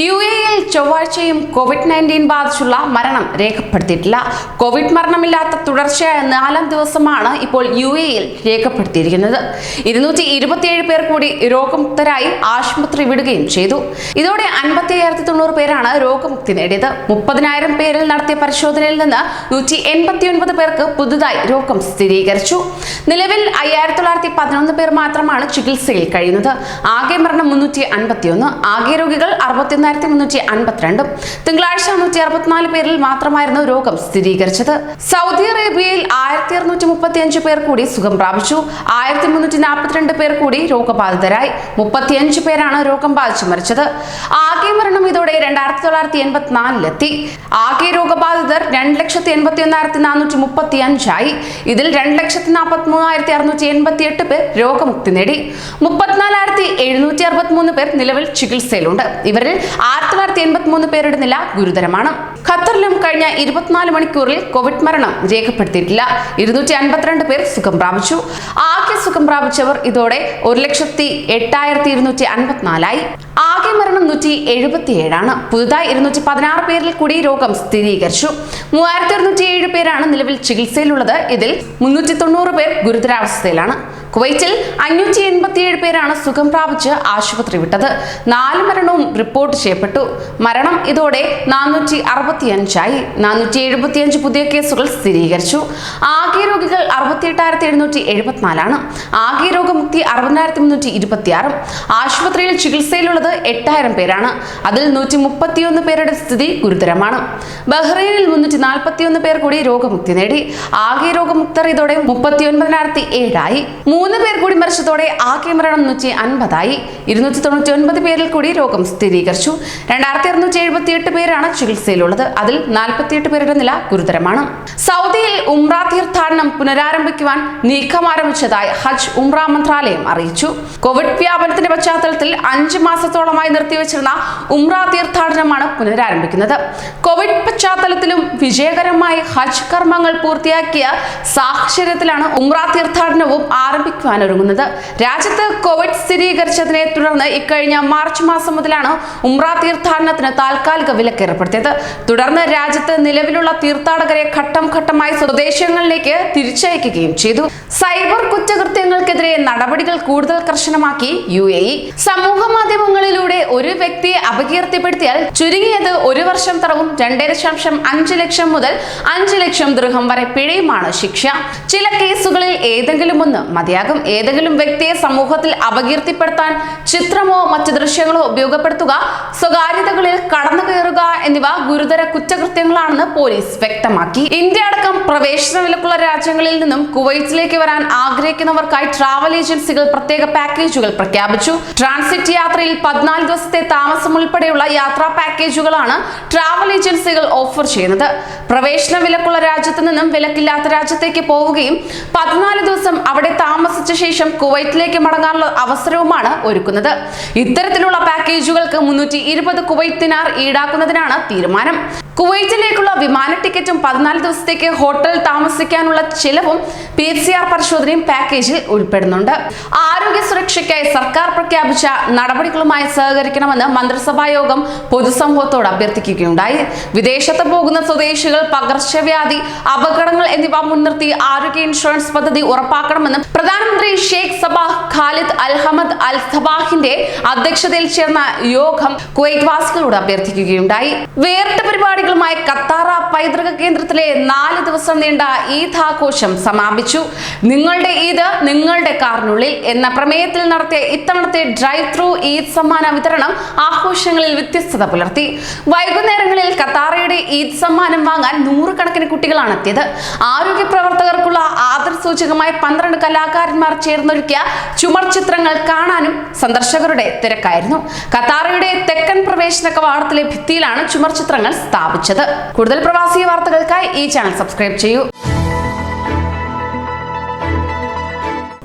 U എയിൽ ചൊവ്വാഴ്ചയും Covid nineteen ബാധിച്ചുള്ള മരണം രേഖപ്പെടുത്തിയിട്ടില്ല. കോവിഡ് മരണമില്ലാത്ത തുടർച്ചയായ നാലാം ദിവസമാണ് ഇപ്പോൾ യു എയിൽ രേഖപ്പെടുത്തിയിരിക്കുന്നത്. ഇരുന്നൂറ്റി ഇരുപത്തിയേഴ് പേർ കൂടി രോഗമുക്തരായി ആശുപത്രി വിടുകയും ചെയ്തു. ഇതോടെ അൻപത്തി അയ്യായിരത്തി തൊണ്ണൂറ് പേരാണ് രോഗമുക്തി നേടിയത്. മുപ്പതിനായിരം പേരിൽ നടത്തിയ പരിശോധനയിൽ നിന്ന് നൂറ്റി എൺപത്തി ഒൻപത് പേർക്ക് പുതുതായി രോഗം സ്ഥിരീകരിച്ചു. നിലവിൽ അയ്യായിരത്തി തൊള്ളായിരത്തി പതിനൊന്ന് പേർ മാത്രമാണ് ചികിത്സയിൽ കഴിയുന്നത്. ആകെ മരണം മുന്നൂറ്റി അൻപത്തിയൊന്ന് ആകെ രോഗികൾ അറുപത്തിയൊന്നായിരത്തി മുന്നൂറ്റി അൻപത്തിരണ്ടും തിങ്കളാഴ്ച നൂറ്റി അറുപത്തിനാല് പേരിൽ മാത്രമായിരുന്നു രോഗം സ്ഥിരീകരിച്ചത്. സൗദി അറേബ്യയിൽ ആയിരത്തി അറുന്നൂറ്റി മുപ്പത്തി അഞ്ച് പേർ കൂടി സുഖം പ്രാപിച്ചു. ആയിരത്തി മുന്നൂറ്റി നാൽപ്പത്തിരണ്ട് പേർ കൂടി രോഗബാധിതരായി. മുപ്പത്തിയഞ്ച് പേരാണ് രോഗം ബാധിച്ചു മരിച്ചത്. ആകെ മരണം ഇതോടെ രണ്ടായിരത്തി തൊള്ളായിരത്തി എൺപത്തിനാലിലെത്തി ആകെ രോഗബാധിതർ രണ്ട് ലക്ഷത്തി എൺപത്തി ഒന്നായിരത്തി നാനൂറ്റി മുപ്പത്തി അഞ്ചായി ഇതിൽ രണ്ട് ലക്ഷത്തി നാൽപ്പത്തി മൂവായിരത്തി അറുന്നൂറ്റി എൺപത്തി എട്ട് പേർ രോഗമുക്തി നേടി. മുപ്പത്തിനാലായിരത്തി എഴുന്നൂറ്റി അറുപത്തി മൂന്ന് പേർ നിലവിൽ ചികിത്സയിലുണ്ട്. ഇവരിൽ ആയിരത്തി തൊള്ളായിരത്തി എൺപത്തി മൂന്ന് പേരുടെ നില ഗുരുതരമാണ്. ഖത്തറിലും കഴിഞ്ഞ ഇരുപത്തിനാല് മണിക്കൂറിൽ കോവിഡ് മരണം രേഖപ്പെടുത്തിയിട്ടില്ല. ഇരുന്നൂറ്റി അൻപത്തിരണ്ട് പേർ സുഖം പ്രാപിച്ചു. ആകെ സുഖം പ്രാപിച്ചവർ ഇതോടെ ഒരു ലക്ഷത്തി എട്ടായിരത്തി ഇരുന്നൂറ്റി അൻപത്തിനാലായി ആകെ മരണം നൂറ്റി എഴുപത്തിയേഴാണ് പുതുതായി ഇരുന്നൂറ്റി പതിനാറ് പേരിൽ കൂടി രോഗം സ്ഥിരീകരിച്ചു. മൂവായിരത്തി ഇരുന്നൂറ്റി ഏഴ് പേരാണ് നിലവിൽ ചികിത്സയിലുള്ളത്. ഇതിൽ മുന്നൂറ്റി തൊണ്ണൂറ് പേർ ഗുരുതരാവസ്ഥയിലാണ്. കുവൈറ്റിൽ അഞ്ഞൂറ്റി എൺപത്തിയേഴ് പേരാണ് സുഖം പ്രാപിച്ച് ആശുപത്രി വിട്ടത്. നാല് മരണവും റിപ്പോർട്ട് ചെയ്യപ്പെട്ടു. മരണം ഇതോടെ നാനൂറ്റി അറുപത്തിയഞ്ചായി. നാനൂറ്റി എഴുപത്തിയഞ്ച് പുതിയ കേസുകൾ സ്ഥിരീകരിച്ചു. ആകെ രോഗികൾ അറുപത്തിയെട്ടായിരത്തി എഴുന്നൂറ്റി എഴുപത്തിനാലാണ് ആകെ രോഗമുക്തി അറുപതിനായിരത്തി മുന്നൂറ്റി ഇരുപത്തിയാറും ആശുപത്രിയിൽ ചികിത്സയിലുള്ളത് എട്ടായിരം പേരാണ്. അതിൽ നൂറ്റി മുപ്പത്തിയൊന്ന് പേരുടെ സ്ഥിതി ഗുരുതരമാണ്. ബഹ്റൈനിൽ മുന്നൂറ്റി നാൽപ്പത്തിയൊന്ന് പേർ കൂടി രോഗമുക്തി നേടി. ആകെ രോഗമുക്തർ ഇതോടെ മുപ്പത്തി ഒൻപതിനായിരത്തി ഏഴായി മൂന്ന് പേർ കൂടി മരിച്ചതോടെ ആ മരണം നൂറ്റി അൻപതായി. ഇരുന്നൂറ്റി തൊണ്ണൂറ്റി ഒൻപത് പേരിൽ കൂടി രോഗം സ്ഥിരീകരിച്ചു. രണ്ടായിരത്തി അറുന്നൂറ്റി എഴുപത്തി എട്ട് പേരാണ് ചികിത്സയിലുള്ളത്. അതിൽ നാൽപ്പത്തിയെട്ട് പേരുടെ നില ഗുരുതരമാണ്. സൗദിയിൽ ഉംറ തീർത്ഥാടനം പുനരാരംഭിക്കുവാൻ നീക്കം ആരംഭിച്ചതായി ഹജ്ജ് ഉംറ മന്ത്രാലയം അറിയിച്ചു. കോവിഡ് വ്യാപനത്തിന്റെ പശ്ചാത്തലത്തിൽ അഞ്ച് മാസത്തോളമായി നിർത്തിവെച്ചിരുന്ന ഉംറ തീർത്ഥാടനമാണ് പുനരാരംഭിക്കുന്നത്. കോവിഡ് പശ്ചാത്തലത്തിലും വിജയകരമായി ഹജ്ജ് കർമ്മങ്ങൾ പൂർത്തിയാക്കിയ സാഹചര്യത്തിലാണ് ഉംറ തീർത്ഥാടനവും ആരംഭിക്കുവാനൊരുങ്ങുന്നത്. രാജ്യത്ത് കോവിഡ് സ്ഥിരീകരിച്ചതിനെ തുടർന്ന് ഇക്കഴിഞ്ഞ മാർച്ച് മാസം മുതലാണ് ഉംറ തീർത്ഥാടനത്തിന് താൽക്കാലിക വിലക്ക് ഏർപ്പെടുത്തിയത്. തുടർന്ന് രാജ്യത്ത് നിലവിലുള്ള തീർത്ഥാടകരെ ഘട്ടം ഘട്ടമായി സ്വദേശങ്ങളിലേക്ക് തിരിച്ചയക്കുകയും ചെയ്തു. സൈബർ കുറ്റകൃത്യങ്ങൾക്കെതിരെ നടപടികൾ കൂടുതൽ കർശനമാക്കി യു എ ഇ. സമൂഹ മാധ്യമങ്ങളിലൂടെ ഒരു വ്യക്തിയെ അപകീർത്തിപ്പെടുത്തിയാൽ ചുരുങ്ങിയത് ഒരു വർഷം തടവും രണ്ടേ ദശാംശം അഞ്ച് ലക്ഷം മുതൽ അഞ്ച് ലക്ഷം ദൃഹം വരെ പിഴയുമാണ് ശിക്ഷ. ചില കേസുകളിൽ ഏതെങ്കിലും ഒന്ന് മതിയാകും. ഏതെങ്കിലും വ്യക്തിയെ സമൂഹത്തിൽ അപകീർത്തിപ്പെടുത്താൻ ചിത്രമോ മറ്റു ദൃശ്യങ്ങളോ ഉപയോഗപ്പെടുത്തുക സ്വകാര്യതകളിൽ കടന്നു എന്നിവ ഗുരുതര കുറ്റകൃത്യങ്ങളാണെന്ന് പോലീസ് വ്യക്തമാക്കി. ഇന്ത്യ അടക്കം പ്രവേശന വിലക്കുള്ള രാജ്യങ്ങളിൽ നിന്നും കുവൈറ്റിലേക്ക് വരാൻ ആഗ്രഹിക്കുന്നവർക്കായി ട്രാവൽ ഏജൻസികൾ പ്രത്യേക പാക്കേജുകൾ പ്രഖ്യാപിച്ചു. ട്രാൻസിറ്റ് യാത്രയിൽ പതിനാല് ദിവസത്തെ താമസം ഉൾപ്പെടെയുള്ള യാത്രാ പാക്കേജുകളാണ് ട്രാവൽ ഏജൻസികൾ ഓഫർ ചെയ്യുന്നത്. പ്രവേശന വിലക്കുള്ള രാജ്യത്ത് നിന്നും വിലക്കില്ലാത്ത രാജ്യത്തേക്ക് പോവുകയും പതിനാല് ദിവസം അവിടെ താമസിച്ച ശേഷം കുവൈറ്റിലേക്ക് മടങ്ങാനുള്ള അവസരവുമാണ് ഒരുക്കുന്നത്. ഇത്തരത്തിലുള്ള പാക്കേജുകൾക്ക് മുന്നൂറ്റി ഇരുപത് കുവൈത്തിനാർ ഈടാക്കുന്നതിനാണ് തീരുമാനം. കുവൈറ്റിലേക്കുള്ള വിമാന ടിക്കറ്റും പതിനാല് ദിവസത്തേക്ക് ഹോട്ടൽ താമസിക്കാനുള്ള ചിലവും പി എച്ച് സി ആർ പരിശോധനയും പാക്കേജിൽ ഉൾപ്പെടുന്നുണ്ട്. ആരോഗ്യ സുരക്ഷയ്ക്കായി സർക്കാർ പ്രഖ്യാപിച്ച നടപടികളുമായി സഹകരിക്കണമെന്ന് മന്ത്രിസഭാ യോഗം പൊതുസമൂഹത്തോട് അഭ്യർത്ഥിക്കുകയുണ്ടായി. വിദേശത്ത് പോകുന്ന സ്വദേശികൾ പകർച്ചവ്യാധി അപകടങ്ങൾ എന്നിവ മുൻനിർത്തി ആരോഗ്യ ഇൻഷുറൻസ് പദ്ധതി ഉറപ്പാക്കണമെന്നും പ്രധാനമന്ത്രി ഷെയ്ഖ് അൽഹമദ് അൽ സബാഹിന്റെ അധ്യക്ഷതയിൽ ചേർന്ന യോഗം കുവൈറ്റ് വാസികളോട് അഭ്യർത്ഥിക്കുകയുണ്ടായി. വേറിട്ട പരിപാടികളുമായി കത്താറ പൈതൃക കേന്ദ്രത്തിലെ നാല് ദിവസം നീണ്ട ഈദ് ആഘോഷം സമാപിച്ചു. നിങ്ങളുടെ ഈദ് നിങ്ങളുടെ കാറിനുള്ളിൽ എന്ന പ്രമേയത്തിൽ നടത്തിയ ഇത്തവണത്തെ ഡ്രൈവ് ത്രൂ ഈദ് സമ്മാന വിതരണം ആഘോഷങ്ങളിൽ വ്യത്യസ്തത പുലർത്തി. വൈകുന്നേരങ്ങളിൽ കത്താറയുടെ ഈദ് സമ്മാനം വാങ്ങാൻ നൂറുകണക്കിന് കുട്ടികളാണ് എത്തിയത്. ആരോഗ്യ പ്രവർത്തകർക്കുള്ള ആദരസൂചകമായി പന്ത്രണ്ട് കലാകാരന്മാർ ചേർന്നൊരുക്കിയ ചുമർ ചിത്രങ്ങൾ കാണാനും സന്ദർശകരുടെ തിരക്കായിരുന്നു. കത്താറയുടെ തെക്കൻ പ്രവേശന കവാടത്തിലെ ഭിത്തിയിലാണ് ചുമർ ചിത്രങ്ങൾ സ്ഥാപിച്ചത്. കൂടുതൽ പ്രവാസി വാർത്തകൾക്കായി ഈ ചാനൽ സബ്സ്ക്രൈബ് ചെയ്യൂ.